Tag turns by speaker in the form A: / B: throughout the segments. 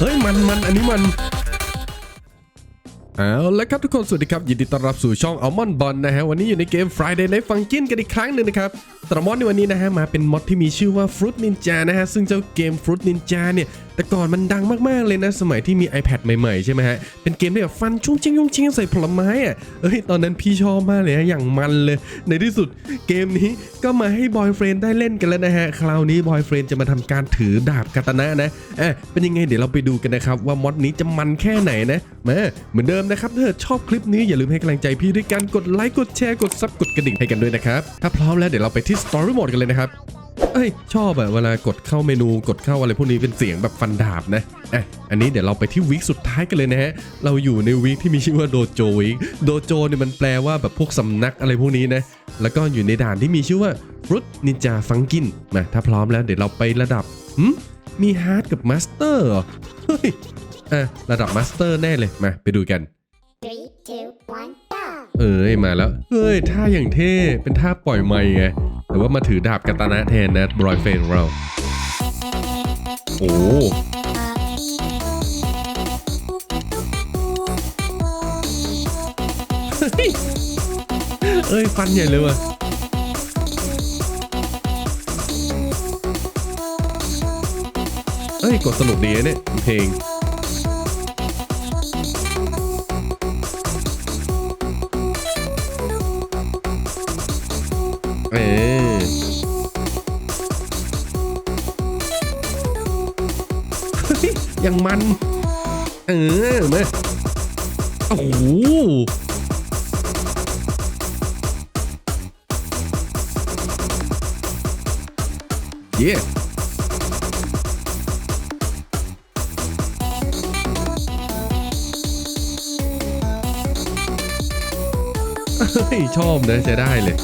A: เฮ้ยมันมันอันนี้มันเอาละครับทุกคนสวัสดีครับ ยินดีต้อนรับสู่ช่อง Almond Ball นะฮะ วันนี้อยู่ในเกม Friday Night Funkin กันอีกครั้งหนึ่งนะครับสำหรับมอดในวันนี้นะฮะมาเป็นมอดที่มีชื่อว่า Fruit Ninja นะฮะซึ่งเจ้าเกม Fruit Ninja เนี่ยแต่ก่อนมันดังมากๆเลยนะ สมัยที่มี iPad ใหม่ๆ ใช่ไหมฮะ เป็นเกมที่แบบฟันชุ่งชิงชุ่งชิงใส่ผลไม้อะเอ้ย ตอนนั้นพี่ชอบมากเลยฮะ อย่างมันเลย ในที่สุดเกมนี้ก็มาให้บอยเฟรนได้เล่นกันแล้วนะฮะ คราวนี้บอยเฟรนจะมาทำการถือดาบคาตานะนะเอ๊ะเป็นยังไงเดี๋ยวเราไปดูกันนะครับ ว่ามอดนี้จะมันแค่ไหนนะมาเหมือนเดิมนะครับถ้าเกิดชอบคลิปนี้อย่าลืมให้กำลังใจพี่ด้วยการกดไลค์กดแชร์กดซับกดกระดิ่งให้กันด้วยนะครับถ้าพร้อมแล้วเดี๋ยวเราไปที่ Story Mode กันเลยนะครับ เอ้ย ชอบอะเวลากดเข้าเมนูกดเข้าอะไรพวกนี้เป็นเสียงแบบฟันดาบนะอะอันนี้เดี๋ยวเราไปที่วีคสุดท้ายกันเลยนะฮะ เราอยู่ในวีคที่มีชื่อว่าโดโจวีคโดโจเนี่ยมันแปลว่าแบบพวกสำนักอะไรพวกนี้นะ แล้วก็อยู่ในด่านที่มีชื่อว่าฟรุตนินจาฟังกินมาถ้าพร้อมแล้วเดี๋ยวเราไประดับหืมมีฮาร์ดกับมาสเตอร์เหรอเฮ้ยอะระดับมาสเตอร์แน่เลยมาไปดูกัน
B: Three, two, one, go!
A: เอ้ยมาแล้วเฮ้ยท่าอย่างเท่ เป็นท่าปล่อยไม้ไง แต่ว่ามาถือดาบกาตนะแทนนะบรอยเฟนเรา โอ้เฮ้ยเอ้ยฟันใหญ่เลยว่ะเอ้ยกดสนุกดีนะเนี่ยเพลงเอ อยยังมัน เออมาโอ้โหเย้ชอบนะใช้ได้เลย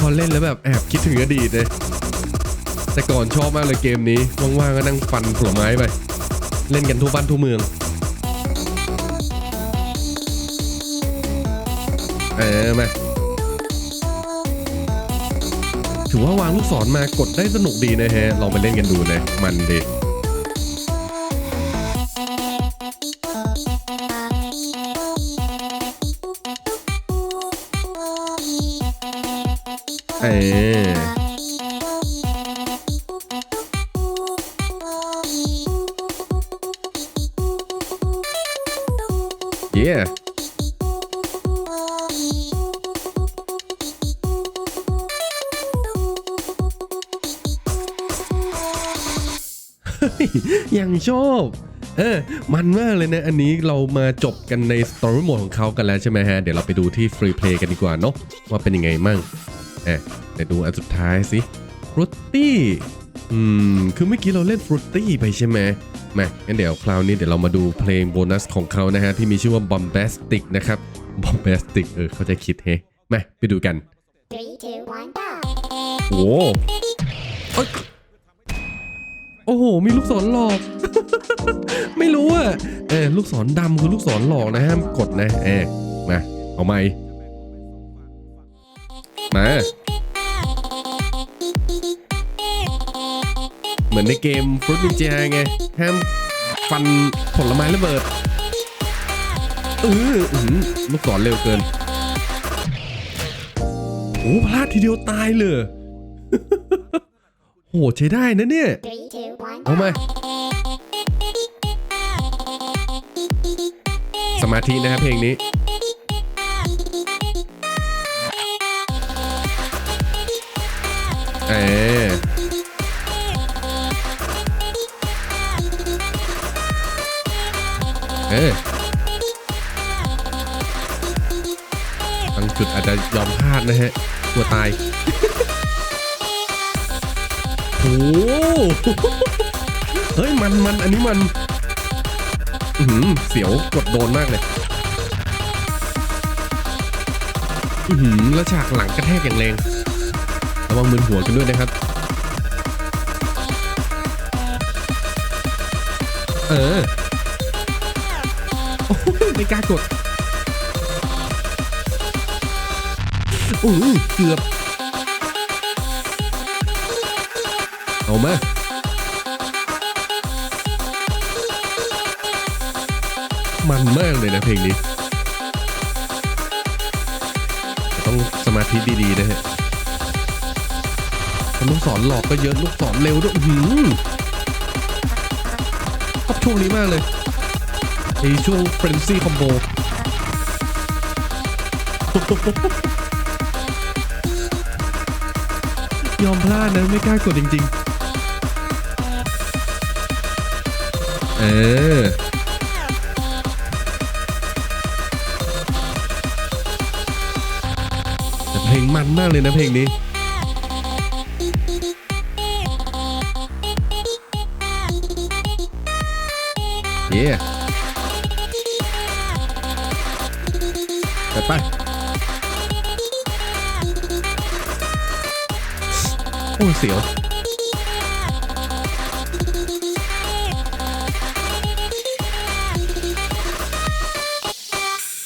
A: พอเล่นแล้วแบบแอบคิดถึงอดีตเลย แต่ก่อนชอบมากเลยเกมนี้ ว่างๆก็นั่งฟันผลไม้ไป เล่นกันทั่วบ้านทั่วเมือง เออมาถือว่าวางลูกศรมากดได้สนุกดีนะฮะ ลองไปเล่นกันดูนะ มันดี เออเย้ยังชอบเออมันมากเลยนะ อันนี้เรามาจบกันใน Story Mode ของเขากันแล้วใช่ไหมฮะ เดี๋ยวเราไปดูที่ Free Play กันดีกว่าเนาะว่าเป็นยังไงมั่ง เอะเดี๋ยวดูอันสุดท้ายสิฟรุตตี้อืม คือเมื่อกี้เราเล่นฟรุตตี้ไปใช่ไหมมางั้นเดี๋ยวคราวนี้เดี๋ยวเรามาดูเพลงโบนัสของเขานะฮะ ที่มีชื่อว่า Bombastic นะครับ Bombastic เออ เข้าใจคิดเฮ้มาไปดูกัน
B: Three, two, one, go!
A: โอ้โหเอ้ยโอ้โห มีลูกศรหลอก ไม่รู้อะ เออลูกศรดำคือลูกศรหลอกนะห้ามกดนะ เออมา เอาไหม มา เหมือนในเกมฟรุตนินจาไง ห้ามฟันผลไม้ระเบิดเอออื้อหือลูกศรเร็วเกิน โอ้พลาดทีเดียวตายเลยโหใช้ได้นะเนี่ย เอามา สมาธินะครับเพลงนี้ ออเออ บางจุดอาจจะยอมพลาดนะฮะกลัวตายโอ้โหเฮ้ย มันมันอันนี้มัน อือหือเสียวกดโดนมากเลย อือหือแล้วฉากหลังกระแทกอย่างแรง ระวังมือหัวกันด้วยนะครับ เออไม่กล้ากดโอ้เกือบ เอามามันมากเลยนะเพลงนี้ ต้องสมาธิดี ๆ นะฮะ ลูกศรหลอกก็เยอะลูกศรเร็วด้วยหือชอบช่วงนี้มากเลยไอช่วงเฟรนซี่คอมโบยอมพลาดนะไม่กล้ากดจริง ๆ เออแต่เพลงมันมากเลยนะเพลงนี้ เย้ไปไปโอ้เสียว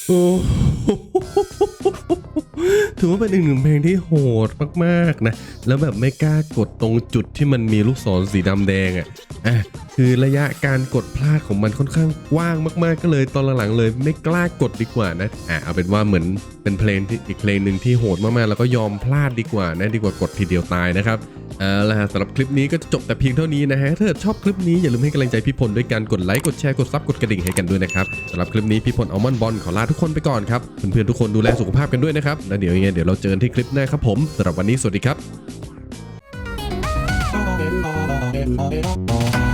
A: โอ้โหถือว่าเป็นอีกหนึ่งเพลงที่โหดมากๆนะ แล้วแบบไม่กล้ากดตรงจุดที่มันมีลูกศรสีดำแดงอะอะ คือระยะการกดพลาดของมันค่อนข้างกว้างมาก ๆ ก็เลยตอนหลังๆเลย ไม่กล้ากดดีกว่านะอะเอาเป็นว่าเหมือนเป็นเพลงที่อีกเพลงหนึ่งที่โหดมากๆ แล้วก็ยอมพลาดดีกว่านะดีกว่ากดทีเดียวตายนะครับเอาละฮะสำหรับคลิปนี้ก็จะจบแต่เพียงเท่านี้นะฮะถ้าชอบคลิปนี้อย่าลืมให้กำลังใจพี่พลด้วยการกดไลค์กดแชร์กดซับกดกระดิ่งให้กันด้วยนะครับสำหรับคลิปนี้พี่พลอัลมอนด์บอลขอลาทุกคนไปก่อนครับเพื่อนๆทุกคนดูแลสุขภาพกันด้วยนะครับแล้วเดี๋ยวยังไงเดี๋ยวเราเจอกันที่คลิปหน้าครับผมสำหรับวันนี้สวัสดีครับ
C: Bye.